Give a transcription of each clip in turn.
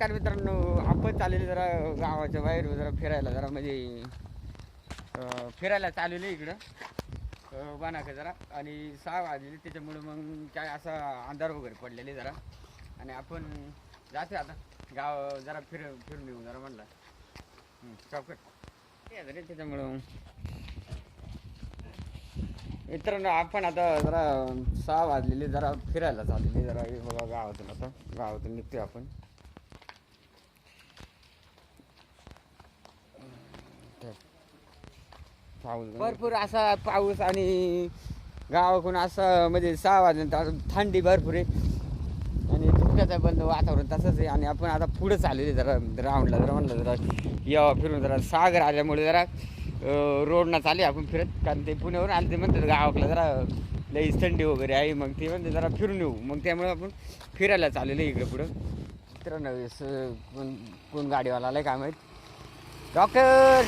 नमस्कार मित्रांनो आपण चाललेले जरा गावाच्या बाहेर जरा फिरायला जरा म्हणजे फिरायला चाललेलं इकडं. अं, जरा. आणि सहा वाजलेले त्याच्यामुळे मग काय असा अंधार वगैरे पडलेले जरा. आणि आपण जाते आता. गाव जरा फिर फिरून येऊ जरा म्हणलं. चौकट. रे त्याच्यामुळं. मित्रांनो आपण आता जरा सहा वाजलेले जरा फिरायला चाललेले जरा. हे बघा गावातून आता. गावातून निघतोय आपण. पाऊस. भरपूर असा पाऊस आणि गावाकडून असं म्हणजे सहा वाजल्यानंतर थंडी भरपूर आहे. आणि धुक्याचं बंद वातावरण तसंच आहे. आणि आपण आता पुढं चाललेले जरा राऊंडला जरा म्हणलं जरा यावा फिरून जरा. सागर आल्यामुळे जरा रोडनं चालले आपण फिरत. कारण ते पुण्यावरून आले ते म्हणतात गावाकडे जरा लई थंडी वगैरे आहे. मग ते म्हणते जरा फिरून येऊ. मग त्यामुळे आपण फिरायला चाललेलं आहे इकडे पुढं. मित्रांनो स- कोण कोण गाडीवाला आहे काय माहीत? डॉक्टर!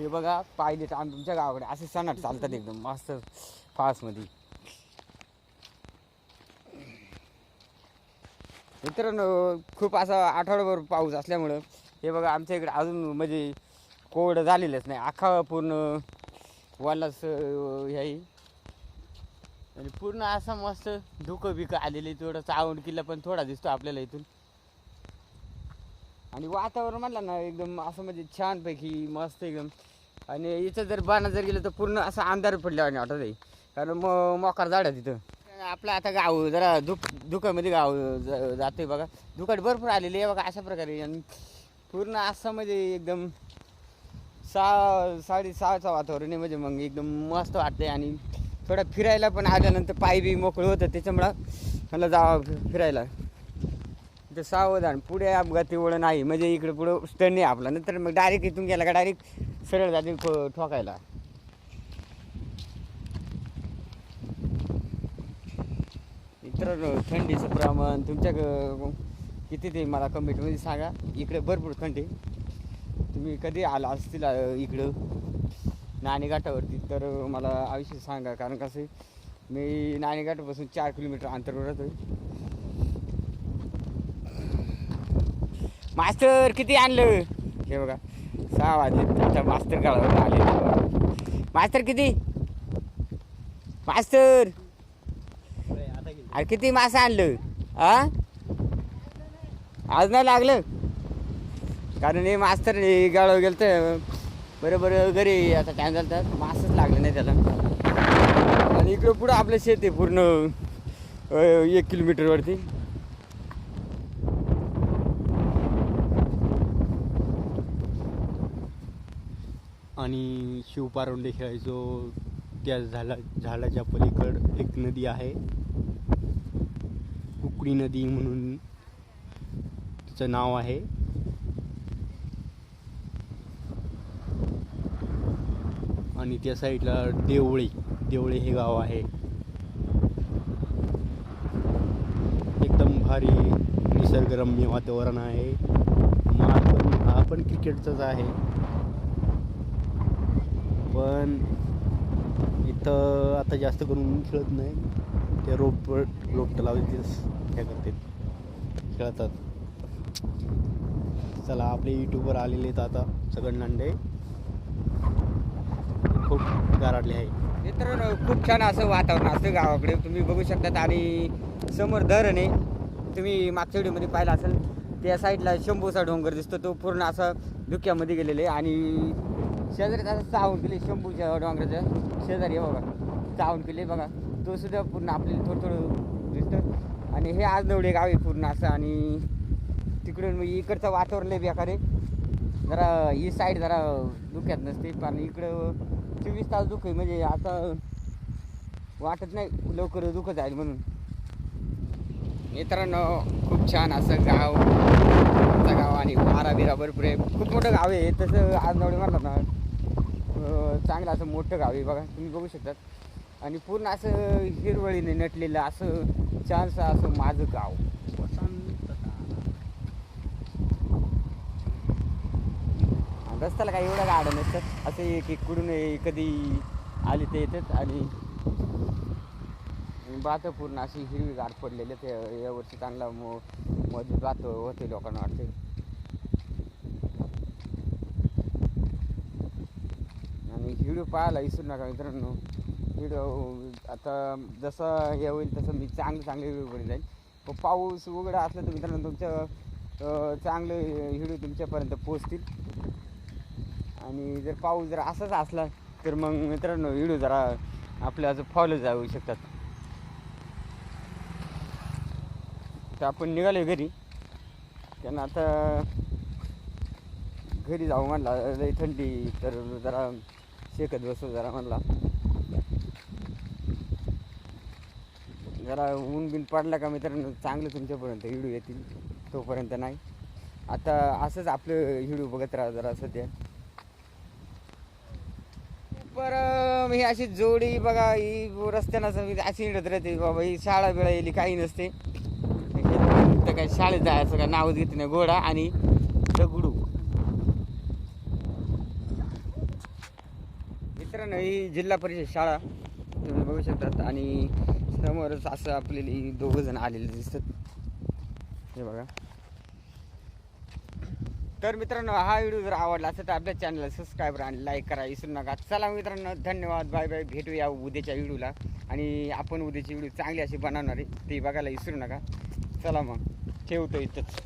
हे बघा पाहिले तर आम्ही तुमच्या गावाकडे. असे सणाट चालतात एकदम मस्त फास्टमध्ये मित्रांनो खूप असा आठवड्याभर पाऊस असल्यामुळं हे बघा आमच्या इकडे अजून म्हणजे कोवड झालेलंच नाही. अख्खा पूर्ण वालाच ह्याही आणि पूर्ण असं मस्त धुकं बिकं आलेली थोडं चावण किल्ला पण थोडा दिसतो आपल्याला इथून. आणि वातावरण म्हणलं ना एकदम असं म्हणजे छानपैकी मस्त एकदम. आणि इथं जर बाणा जर गेलं तर पूर्ण असं अंधार आणि वाटत आहे कारण मग मोकार झाड आहे तिथं. आपलं आता गाव जरा धुक धुकामध्ये गाव जातोय बघा. धुकट भरपूर आलेली आहे बघा अशा प्रकारे. आणि पूर्ण असं म्हणजे एकदम सहा साडेसहाचं वातावरण आहे म्हणजे मग एकदम मस्त वाटतंय. आणि थोडं फिरायला पण आल्यानंतर पाय बी मोकळं होतं त्याच्यामुळं मला जावं फिरायला. ते सावधान पुढे अपघाती वळण नाही. म्हणजे इकडे पुढं स्टन नाही आपला. नंतर मग डायरेक्ट इथून गेला का डायरेक्ट सरळ जाते ठोकायला. मित्रांनो थंडीचं प्रमाण तुमच्या किती ते मला कमेंटमध्ये सांगा. इकडे भरपूर थंडी तुम्ही कधी आला असतील इकडं? नाणेघाटावरती. तर मला आयुष्य सांगा. कारण कसं आहे, मी नाणेघाटापासून चार किलोमीटर अंतरावर राहतो मास्टर किती आणलं? हे बघा सहा वाजले. आता मास्तर गाळावर आले. मास्तर किती? मास्तर! अरे किती मासं आणलं? आ? आज नाही लागलं? कारण हे मास्तर हे गाळव गेलं तर बरोबर घरी आता काय झालं तर मासच लागलं नाही त्याला. आणि इकडं पुढं आपलं शेत आहे पूर्ण. एक किलोमीटरवरती. आणि शिवपारोंडे खेळायचो. त्या झाला झाडाच्या पलीकड एक नदी आहे. कुकडी नदी म्हणून तिचं नाव आहे. आणि त्या साईडला देवळे देवळे हे गाव आहे. एकदम भारी निसर्गरम्य वातावरण आहे. माल पण हा पण क्रिकेटचाच आहे. पण इथं आता जास्त करून खेळत नाही. ते रोप रोपटं लावले तेच हे करते खेळतात. चला आपले यूट्यूबवर आलेले आहेत आता सगळं नांडे खूप गाराडले आहे. मित्रांनो खूप छान असं वातावरण असतं गावाकडे. तुम्ही बघू शकतात आणि समोर धरण. आहे तुम्ही मागच्या व्हिडिओमध्ये पाहिला असेल त्या साईडला शंभूचा डोंगर दिसतो. तो पूर्ण असा धुक्यामध्ये गेलेले आणि शेजारी असं चावून केले शंभूच्या डोंगराच्या शेजारी आहे बघा. चावून केले बघा. तो सुद्धा पूर्ण आपल्याला थोडं थोडं दिसतं. आणि हे आज नवडे गाव आहे पूर्ण असं. आणि तिकडून मग इकडचं वातावरण लय बेकार आहे. जरा ही साईड जरा धुक्यात नसते. पण इकडं चोवीस तास दुःख आहे. म्हणजे आता वाटत नाही लवकर दुखत जाईल म्हणून. मित्रांनो खूप छान असं गाव. गाव आणि वारा बिरा भरपूर आहे. खूप मोठं गाव आहे. तसं आज नवडे म्हणतात ना. चांगलं असं मोठं गाव आहे बघा तुम्ही बघू शकतात. आणि पूर्ण असं हिरवळीने नटलेलं असं छानसं असं माझं गाव. रस्त्याला काही एवढं गाडं नसतात असं एक एक कधी आली ते येतात आणि बात पूर्ण अशी हिरवी पडलेले पडलेली ते यावर्षी चांगला मो मध्ये बात होते लोकांना वाटते. आणि व्हिडिओ पाहायला विसरू नका मित्रांनो. व्हिडिओ आता जसं हे होईल तसं मी चांगले चांगले व्हिडिओ बनवून जाईल पाऊस उघडा असला तर मित्रांनो तुमचं चांगले व्हिडिओ तुमच्यापर्यंत पोचतील आणि जर पाऊस जर असाच असला तर मग मित्रांनो व्हिडिओ जरा आपल्या असं फॉलो जाऊ शकतात. तर आपण निघालो घरी. त्यांना आता घरी जाऊ म्हटलं थंडी तर जरा शेकत बसू जरा म्हणला. जरा ऊन बिन पडला का मित्रांनो चांगलं तुमच्यापर्यंत हिडू येतील तोपर्यंत नाही. आता असंच आपलं हिडू बघत राहा जरा सध्या. बरं ही अशी जोडी बघा ही रस्त्यानं अशी हिडत राहते बाबा ही शाळा बिळा येली काही नसते. तर काय शाळेत जायचं काय नावच घेत नाही घोडा आणि दगडू. मित्रांनो ही जिल्हा परिषद शाळा. तुम्ही बघू शकतात. आणि समोरच असं आपल्याला दोघं जण आलेले दिसतात. हे बघा. तर मित्रांनो हा व्हिडिओ जर आवडला असेल तर आपल्या चॅनलला सबस्क्राईब आणि लाईक करा. विसरू नका. चला मित्रांनो धन्यवाद. बाय बाय भेटूया उद्याच्या व्हिडिओला. आणि आपण उद्याची व्हिडिओ चांगली अशी बनवणार आहे ती बघायला विसरू नका. चला मग. ठेवतो इथंच.